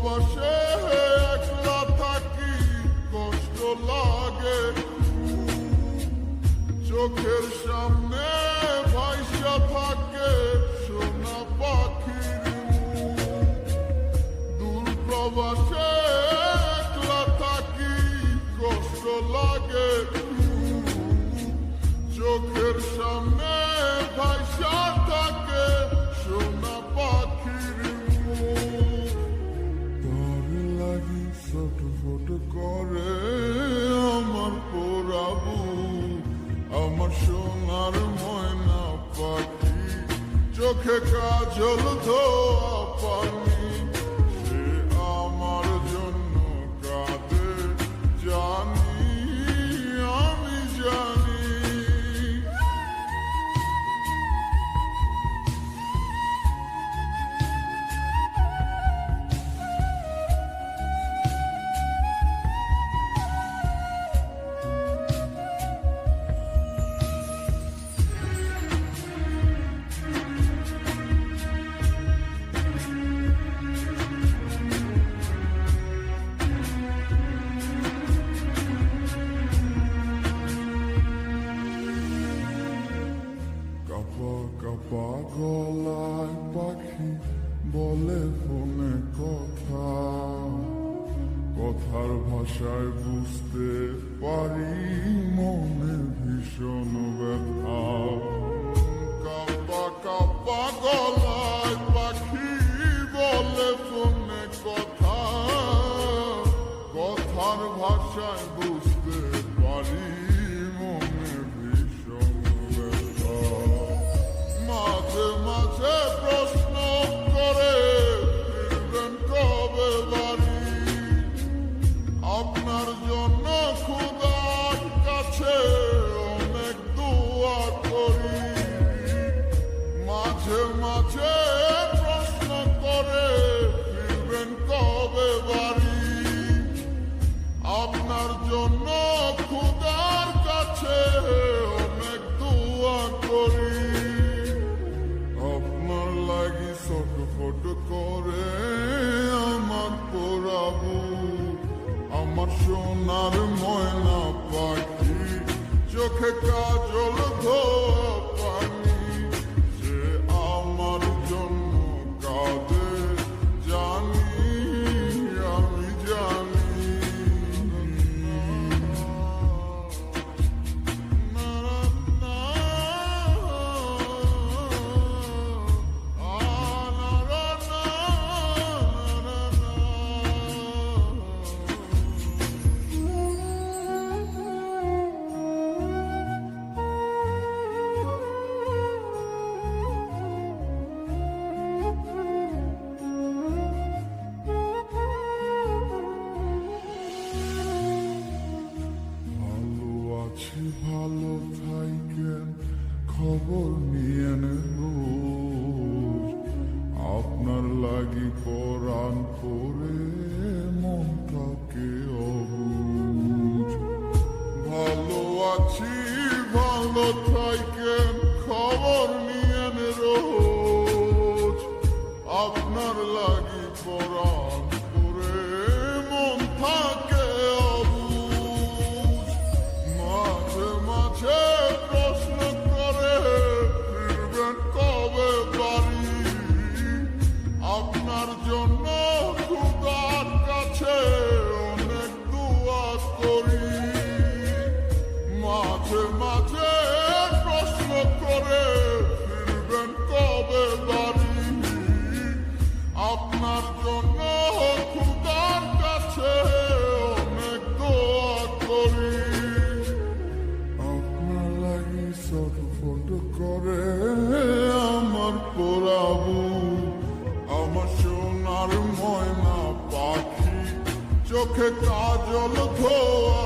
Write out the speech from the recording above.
প্রবাসে একলা থাকি কষ্ট লাগে। চোখের সামনে ভাইসা থাকে সোনা পাখির দূর প্রবাসে সোনার ময়না পাখি চোখে কাজল ধোয়া পানি। পাখি বলে ফোনে কথা, কথার ভাষায় বুঝতে পারি মনে ভীষণ ব্যথা। কাপা কাপা গলায় পাখি বলে ফোনে কথা, কথার ভাষায় বুঝতে ছটফট করে আমার পোড়াবু। আমার সোনার ময়না পাখি চোখে কাজল ধোয়া। লাগি পরাণ পরে মনটাকে অবুঝ? ভালো আছি ভালো থাকেন খবর মাঝে মাঝে প্রশ্ন করে ফিরবেন কবে বাড়ি আপনার জন্য খুদার কাছে অনেক দোয়া করি। আপনার লাগি সর্বফোন করে আমার পোড়াবু আমার সোনার ময়না পাখি, চোখে কাজল ধোয়া